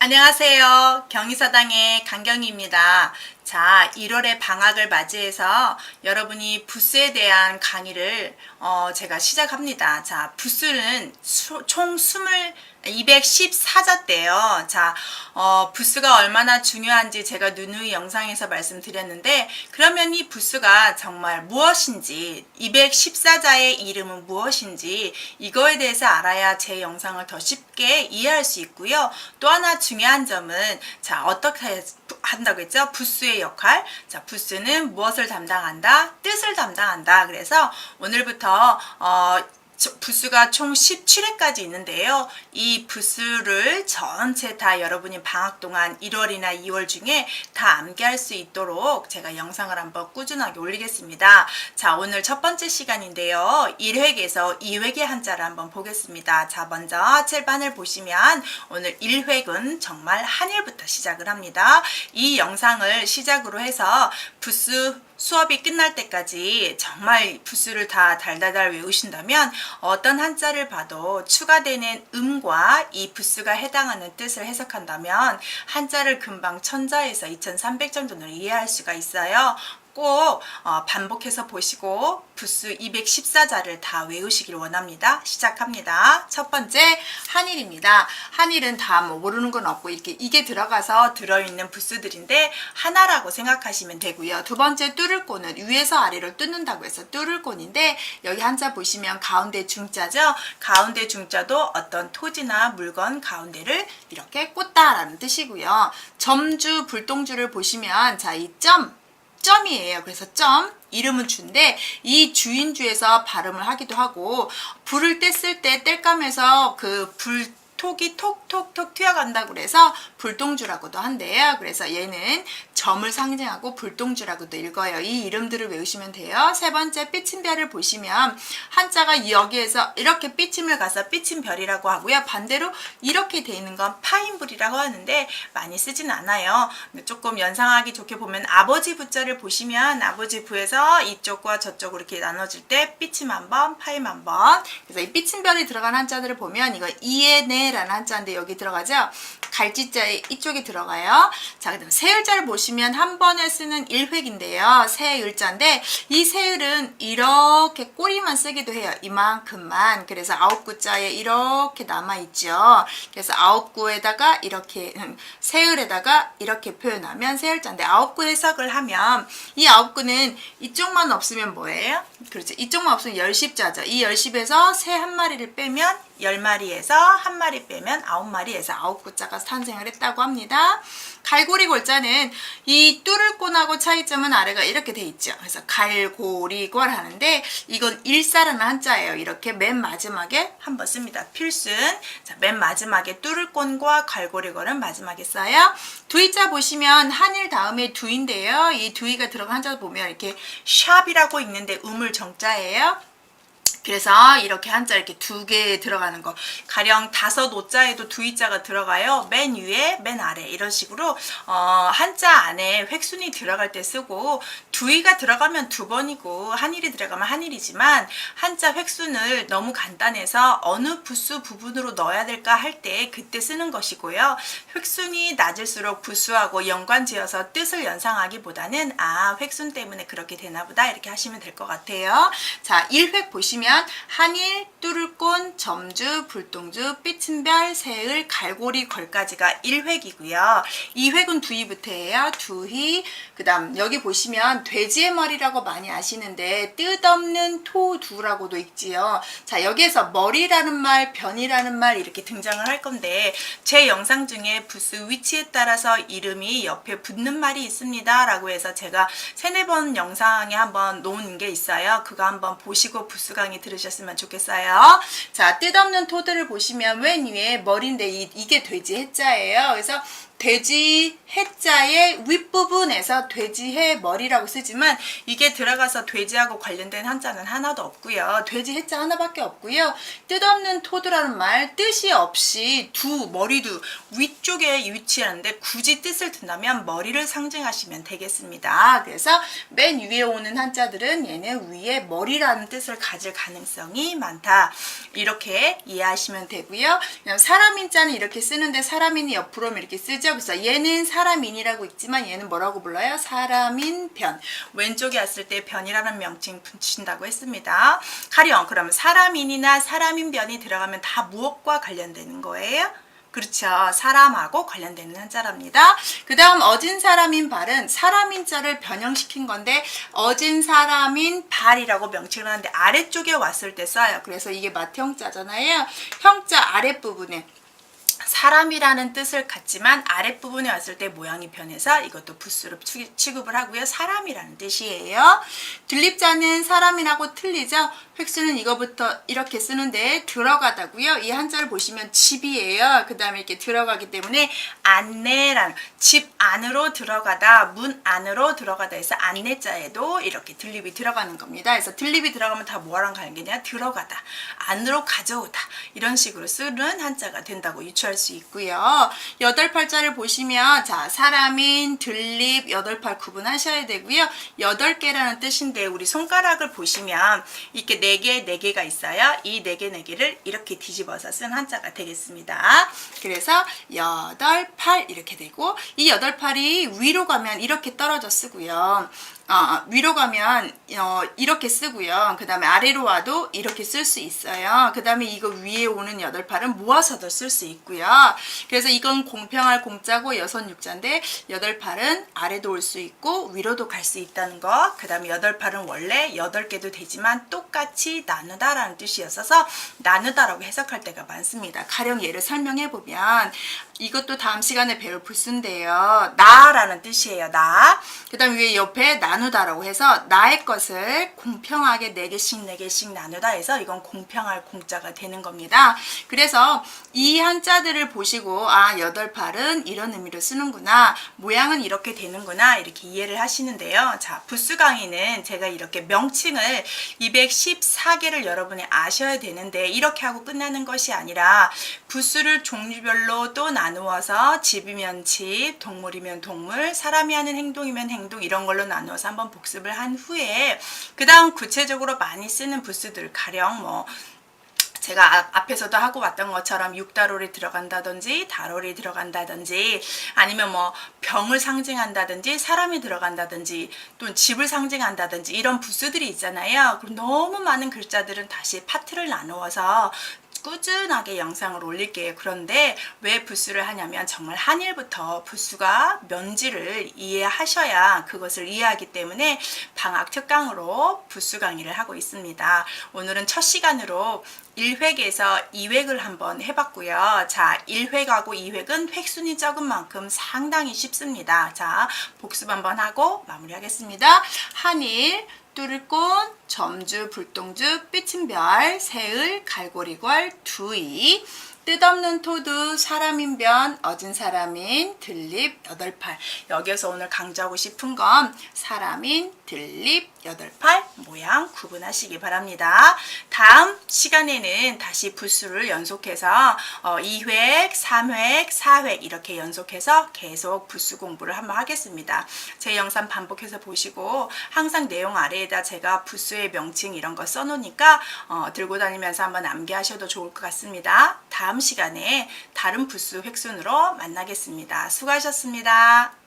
안녕하세요. 경희사당의 강경희입니다. 자, 1월의 방학을 맞이해서 여러분이 부스에 대한 강의를 어, 제가 시작합니다. 자, 부스는 수- 총 20, 214자대요. 자, 어, 부스가 얼마나 중요한지 제가 누누이 영상에서 말씀드렸는데, 그러면 이 부스가 정말 무엇인지, 214자의 이름은 무엇인지, 이거에 대해서 알아야 제 영상을 더 쉽게 이해할 수 있고요. 또 하나 중요한 점은, 자, 어떻게 한다고 했죠? 부스의 역할. 자, 부스는 무엇을 담당한다? 뜻을 담당한다. 그래서 오늘부터, 어, 저- 부스가 총 17회까지 있는데요. 이 부스를 전체 다 여러분이 방학 동안 1월이나 2월 중에 다 암기할 수 있도록 제가 영상을 한번 꾸준하게 올리겠습니다. 자, 오늘 첫 번째 시간인데요. 1획에서 2획의 한자를 한번 보겠습니다. 자, 먼저 7반을 보시면 오늘 1획은 정말 한일부터 시작을 합니다. 이 영상을 시작으로 해서 부스 수업이 끝날 때까지 정말 부스를 다 달달달 외우신다면 어떤 한자를 봐도 추가되는 음과 이 부스가 해당하는 뜻을 해석한다면 한자를 금방 천자에서 2300 정도는 이해할 수가 있어요. 꼭 어, 반복해서 보시고 부스 214자를 다 외우시길 원합니다. 시작합니다. 첫 번째 한일입니다. 한일은 다 뭐 모르는 건 없고 이렇게 이게 들어가서 들어있는 부스들인데 하나라고 생각하시면 되고요. 두 번째 뚫을 꼬는 위에서 아래로 뚫는다고 해서 뚫을 꼬인데 여기 한자 보시면 가운데 중자죠. 가운데 중자도 어떤 토지나 물건 가운데를 이렇게 꽂다라는 뜻이고요. 점주 불동주를 보시면 자 이 점 점이에요. 그래서 점 이름은 주인데 이 주인주에서 발음을 하기도 하고 불을 뗐을 때 뗄감에서 그불 톡이 톡톡톡 튀어간다고 그래서 불동주라고도 한대요. 그래서 얘는 점을 상징하고 불동주라고도 읽어요. 이 이름들을 외우시면 돼요. 세 번째 삐침별을 보시면 한자가 여기에서 이렇게 삐침을 가서 삐침별이라고 하고요. 반대로 이렇게 돼 있는 건 파인불이라고 하는데 많이 쓰진 않아요. 조금 연상하기 좋게 보면 아버지 부자를 보시면 아버지 부에서 이쪽과 저쪽으로 이렇게 나눠질 때 삐침 한 번, 파임 한 번. 그래서 이 삐침별이 들어간 한자들을 보면 이거 이에네라는 한자인데 여기 들어가죠. 갈지자에 이쪽에 들어가요. 자, 그 다음 세을자를 보시면 한 번에 쓰는 일획인데요. 세을자인데 이 세을은 이렇게 꼬리만 쓰기도 해요. 이만큼만. 그래서 아홉 구자에 이렇게 남아 있죠. 그래서 아홉 구에다가 이렇게 음, 세을에다가 이렇게 표현하면 세을자인데 아홉 구 해석을 하면 이 아홉 구는 이쪽만 없으면 뭐예요? 그렇죠. 이쪽만 없으면 열십자죠. 이 열십에서 새 한 마리를 빼면 열 마리에서 한 마리 빼면 아홉 마리에서 아홉 구자가 탄생을 했다고 합니다. 갈고리 골자는 이 뚫을곤하고 차이점은 아래가 이렇게 돼 있죠. 그래서 갈고리골 하는데 이건 일사라는 한자예요. 이렇게 맨 마지막에 한번 씁니다. 필순. 자, 맨 마지막에 뚫을곤과 갈고리골은 마지막에 써요. 두이자 보시면 한일 다음에 두인데요. 이 두이가 들어간 한자 보면 이렇게 샵이라고 있는데 우물 정자예요. 그래서 이렇게 한자 이렇게 두 개 들어가는 거. 가령 다섯 오자에도 두 이자가 들어가요. 맨 위에 맨 아래. 이런 식으로 어, 한자 안에 획순이 들어갈 때 쓰고 두이가 들어가면 두 번이고 한일이 들어가면 한일이지만 한자 획순을 너무 간단해서 어느 부수 부분으로 넣어야 될까 할 때 그때 쓰는 것이고요 획순이 낮을수록 부수하고 연관지어서 뜻을 연상하기보다는 아 획순 때문에 그렇게 되나 보다 이렇게 하시면 될 것 같아요 자 1획 보시면 한일, 뚜를꼰, 점주, 불동주, 삐침별, 세을, 갈고리, 걸까지가 1획이고요. 2획은 두희부터예요. 두희. 그 다음 여기 보시면 돼지의 머리라고 많이 아시는데 뜻없는 토두라고도 있지요. 자, 여기에서 머리라는 말, 변이라는 말 이렇게 등장을 할 건데 제 영상 중에 부스 위치에 따라서 이름이 옆에 붙는 말이 있습니다 라고 해서 제가 세네 번 영상에 한번 놓은 게 있어요. 그거 한번 보시고 부스 강의 들으셨으면 좋겠어요. 자, 뜻없는 토들을 보시면 맨 위에 머리인데 이, 이게 돼지 해자예요. 그래서 돼지 해자의 윗부분에서 돼지 해 머리라고 쓰 지만 이게 들어가서 돼지하고 관련된 한자는 하나도 없고요. 돼지 해자 하나밖에 없고요. 뜻없는 토두라는 말 뜻이 없이 두 머리두 위쪽에 위치하는데 굳이 뜻을 둔다면 머리를 상징하시면 되겠습니다. 그래서 맨 위에 오는 한자들은 얘는 위에 머리라는 뜻을 가질 가능성이 많다. 이렇게 이해하시면 되고요. 그냥 사람인자는 이렇게 쓰는데 사람인이 옆으로 이렇게 쓰죠. 그래서 얘는 사람인이라고 있지만 얘는 뭐라고 불러요? 사람인 변. 왼쪽에 왔을 때 변이라는 명칭 붙인다고 했습니다. 가령 그러면 사람인이나 사람인 변이 들어가면 다 무엇과 관련되는 거예요? 그렇죠. 사람하고 관련되는 한자랍니다. 그 다음 어진 사람인 발은 사람인 자를 변형시킨 건데 어진 사람인 발이라고 명칭을 하는데 아래쪽에 왔을 때 써요. 그래서 이게 마태형 자잖아요. 형자 아랫부분에 사람이라는 뜻을 갖지만 아랫부분에 왔을 때 모양이 변해서 이것도 부수로 취- 취급을 하고요. 사람이라는 뜻이에요. 들립자는 사람이라고 틀리죠. 획수는 이거부터 이렇게 쓰는데 들어가다고요. 이 한자를 보시면 집이에요. 그 다음에 이렇게 들어가기 때문에 안내라는 집 안으로 들어가다 문 안으로 들어가다 해서 안내자에도 이렇게 들립이 들어가는 겁니다. 그래서 들립이 들어가면 다 뭐랑 관계냐 들어가다 안으로 가져오다 이런 식으로 쓰는 한자가 된다고 유추할 수 있고요. 여덟 팔자를 보시면 자 사람인 들립 여덟 팔 구분하셔야 되고요. 여덟 개라는 뜻인데 우리 손가락을 보시면 이렇게 네 개, 네 개가 있어요. 이 네 개, 네 개를 이렇게 뒤집어서 쓴 한자가 되겠습니다. 그래서 여덟 팔 이렇게 되고 이 여덟 팔이 위로 가면 이렇게 떨어져 쓰고요. 어, 위로 가면 어, 이렇게 쓰고요. 그 다음에 아래로 와도 이렇게 쓸 수 있어요. 그 다음에 이거 위에 오는 여덟 팔은 모아서도 쓸 수 있고요. 그래서 이건 공평할 공짜고 여섯 육자인데 여덟 팔은 아래도 올 수 있고 위로도 갈 수 있다는 거. 그 다음에 여덟 팔은 원래 여덟 개도 되지만 똑같이 나누다라는 뜻이었어서 나누다라고 해석할 때가 많습니다. 가령 예를 설명해 보면 이것도 다음 시간에 배울 부수인데요. 나라는 뜻이에요. 나. 그 다음 위에 옆에 나누다라고 해서 나의 것을 공평하게 네개씩네개씩 나누다 해서 이건 공평할 공짜가 되는 겁니다. 그래서 이 한자들을 보시고 아, 여덟 팔은 이런 의미로 쓰는구나. 모양은 이렇게 되는구나. 이렇게 이해를 하시는데요. 자, 부수 강의는 제가 이렇게 명칭을 214개를 여러분이 아셔야 되는데 이렇게 하고 끝나는 것이 아니라 부수를 종류별로 또 나누 어서 집이면 집, 동물이면 동물, 사람이 하는 행동이면 행동 이런 걸로 나누어서 한번 복습을 한 후에 그 다음 구체적으로 많이 쓰는 부수들 가령 뭐 제가 아- 앞에서도 하고 왔던 것처럼 육다롤이 들어간다든지 다롤이 들어간다든지 아니면 뭐 병을 상징한다든지 사람이 들어간다든지 또 집을 상징한다든지 이런 부수들이 있잖아요. 그럼 너무 많은 글자들은 다시 파트를 나누어서 꾸준하게 영상을 올릴게요. 그런데 왜 부수를 하냐면 정말 한일부터 부수가 뭔지를 이해하셔야 그것을 이해하기 때문에 방학 특강으로 부수 강의를 하고 있습니다. 오늘은 첫 시간으로 1획에서 2획을 한번 해봤고요. 자, 1획하고 2획은 획순이 적은 만큼 상당히 쉽습니다. 자, 복습 한번 하고 마무리하겠습니다. 한일, 뚜를꽃, 점주, 불똥주, 삐친별, 새을, 갈고리걸, 두이, 뜻없는 토두, 사람인 변, 어진 사람인, 들립, 여덟팔. 여기에서 오늘 강조하고 싶은 건 사람인, 들립, 여덟 팔 모양 구분하시기 바랍니다. 다음 시간에는 다시 부수를 연속해서 어, 2획, 3획, 4획 이렇게 연속해서 계속 부수 공부를 한번 하겠습니다. 제 영상 반복해서 보시고 항상 내용 아래에다 제가 부수의 명칭 이런 거 써놓으니까 어, 들고 다니면서 한번 암기하셔도 좋을 것 같습니다. 다음 시간에 다른 부수 획순으로 만나겠습니다. 수고하셨습니다.